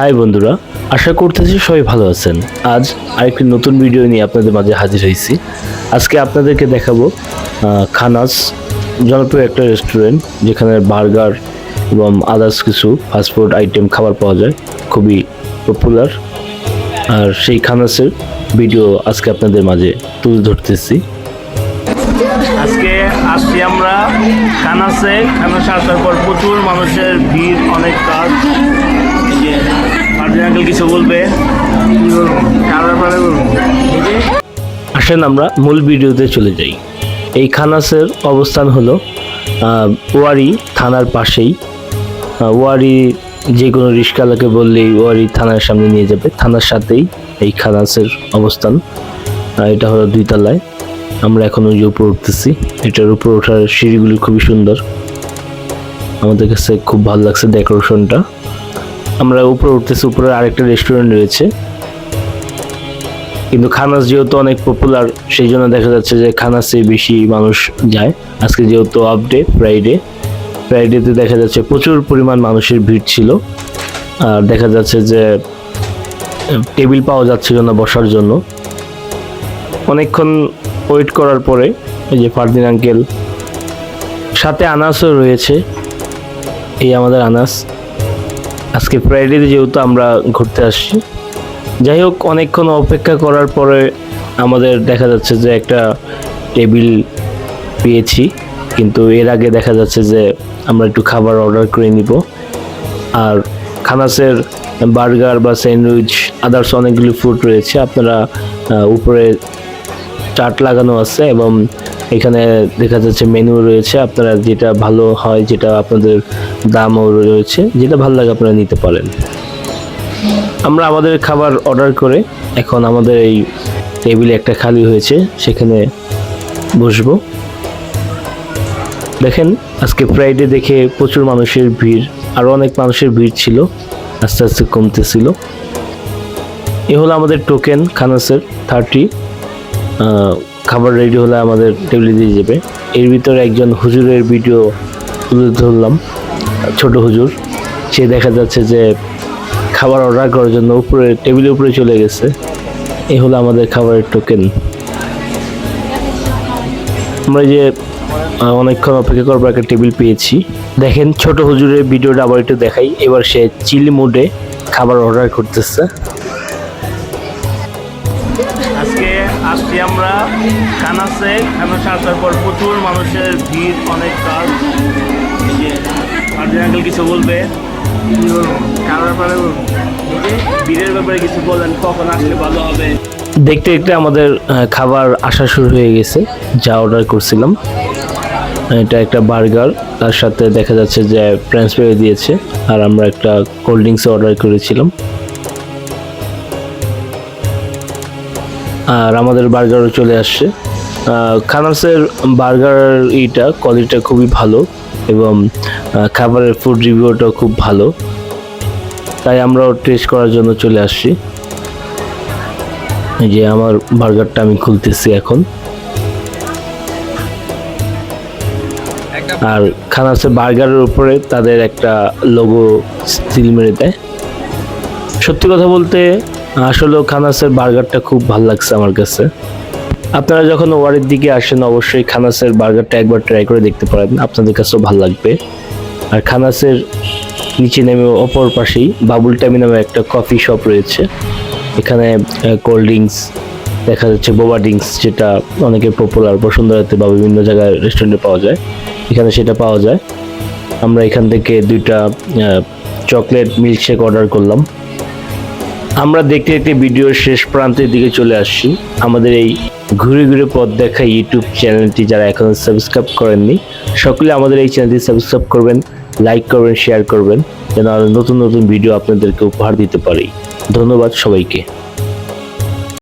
High বন্ধুরা, আশা করতেছি সবাই ভালো আছেন। আজ আরেকটি নতুন ভিডিও নিয়ে আপনাদের মাঝে হাজির হয়েছি। আজকে আপনাদেরকে দেখাবো খানাস জনপ্রিয় একটা রেস্টুরেন্ট যেখানে বার্গার এবং আদার্স কিছু ফাস্টফুড আইটেম খাবার পাওয়া যায়, খুবই পপুলার আর সেই খানাসের ভিডিও আজকে আপনাদের মাঝে তুলে ধরতেছি। আসছি আমরা খানাসে খানাসে আসার পর প্রচুর মানুষের ভিড়, অনেক কাজ। এই আঙ্কেল কিছু বলবে? আসেন আমরা মূল ভিডিওতে চলে যাই। এই খানাসের অবস্থান হলো ওয়ারি থানার পাশেই। ওয়ারি যে কোনো রিস্কালাকে বললেই ওয়ারি থানার সামনে নিয়ে যাবে। থানার সাথেই এই খানাসের অবস্থান। এটা হলো দুই তলায়। আমরা এখন ওই যে উপরে উঠতেছি। এটার উপরে ওঠার সিঁড়িগুলি খুবই সুন্দর। আমাদের কাছে খুব ভালো লাগছে ডেকোরেশনটা। আমরা উপরে উঠতেছি, উপরে আরেকটা রেস্টুরেন্ট রয়েছে। কিন্তু খানাস যেহেতু অনেক পপুলার সেই জন্য দেখা যাচ্ছে যে খানাসে বেশি মানুষ যায়। আজকে যেহেতু আপডে ফ্রাইডে ফ্রাইডেতে দেখা যাচ্ছে প্রচুর পরিমাণ মানুষের ভিড় ছিল। আর দেখা যাচ্ছে যে টেবিল পাওয়া যাচ্ছিল না বসার জন্য। অনেকক্ষণ ওয়েট করার পরে, এই যে ফারদিন আঙ্কেল, সাথে আনাসও রয়েছে, এই আমাদের আনাস। আজকে ফ্রাইডেতে যেহেতু আমরা ঘুরতে আসছি। যাই হোক, অনেকক্ষণ অপেক্ষা করার পরে আমাদের দেখা যাচ্ছে যে একটা টেবিল পেয়েছি, কিন্তু এর আগে দেখা যাচ্ছে যে আমরা একটু খাবার অর্ডার করে নিব। আর খানাসের বার্গার বা স্যান্ডউইচ আদার্স অনেকগুলি ফুড রয়েছে। আপনারা উপরে চাট লাগানো আছে এবং এখানে দেখা যাচ্ছে মেনু রয়েছে। আপনারা যেটা ভালো হয় যেটা আপনাদের দামও রয়েছে, যেটা ভালো লাগে আপনারা নিতে পারেন। আমরা আমাদের খাবার অর্ডার করে এখন আমাদের এই টেবিলে একটা খালি হয়েছে, সেখানে বসবো। দেখেন, আজকে ফ্রাইডে দেখে প্রচুর মানুষের ভিড় আরও অনেক মানুষের ভিড় ছিল, আস্তে আস্তে কমতেছিল। এ হলো আমাদের টোকেন খানাসের থার্টি খাবার রেডি হলে আমাদের টেবিলে দিয়ে যাবে। এর ভিতরে একজন হুজুরের ভিডিও তুলে ধরলাম, ছোট হুজুর। সে দেখা যাচ্ছে যে খাবার অর্ডার করার জন্য উপরে টেবিলের উপরে চলে গেছে। এই হলো আমাদের খাবারের টোকেন আমরা যে অনেকক্ষণ অপেক্ষা পর একটা টেবিল পেয়েছি। দেখেন, ছোট হুজুরের ভিডিওটা আবার একটু দেখাই। এবার সে চিলি মুডে খাবার অর্ডার করতেছে। আমরা খানাসে খানাসে আসার পর প্রচুর মানুষের ভিড়, অনেক কাজ। এই আঙ্কেল কিছু বলবে? ভিড়ের ব্যাপারে কিছু বলেন, কখন আসলে ভালো হবে? দেখতে দেখতে আমাদের খাবার আসা শুরু হয়ে গেছে, যা অর্ডার করছিলাম। এটা একটা বার্গার, তার সাথে দেখা যাচ্ছে যে ফ্রেঞ্চ ফ্রাই দিয়েছে, আর আমরা একটা কোল্ড ড্রিঙ্কস অর্ডার করেছিলাম। আর আমাদের বার্গারও চলে আসছে। খানাসের বার্গার ইটা, কোয়ালিটিটা খুবই ভালো এবং খাবারের ফুড রিভিউটাও খুব ভালো। তাই আমরাও টেস্ট করার জন্য চলে আসছি। যে আমার বার্গারটা আমি খুলতেছি এখন। আর খানাসে বার্গারের উপরে তাদের একটা লোগো সিল মেরে দেয়। সত্যি কথা বলতে আসলেও খানাসের বার্গারটা খুব ভালো লাগছে আমার কাছে। আপনারা যখন ওয়ারের দিকে আসেন, অবশ্যই খানাসের বার্গারটা একবার ট্রাই করে দেখতে পারেন। আপনাদের কাছেও ভালো লাগবে। আর খানাসের নিচে নেমে অপর পাশেই বাবুল টামি নামে একটা কফি শপ রয়েছে। এখানে কোল্ড ড্রিঙ্কস দেখা যাচ্ছে বোবা ড্রিঙ্কস যেটা অনেকে পপুলার বসুন্ধরাতে বা বিভিন্ন জায়গায় রেস্টুরেন্টে পাওয়া যায়। এখানে সেটা পাওয়া যায়। আমরা এখান থেকে দুইটা চকলেট মিল্কশেক অর্ডার করলাম। আমরা দেখতে দেখতে ভিডিওর শেষ প্রান্তের দিকে চলে আসছি। আমাদের এই ঘুরে ঘুরে পথ দেখা ইউটিউব চ্যানেলটি যারা এখনও সাবস্ক্রাইব করেননি, সকলে আমাদের এই চ্যানেলটি সাবস্ক্রাইব করবেন লাইক করবেন শেয়ার করবেন, যেন আরও নতুন নতুন ভিডিও আপনাদেরকে উপহার দিতে পারি। ধন্যবাদ সবাইকে।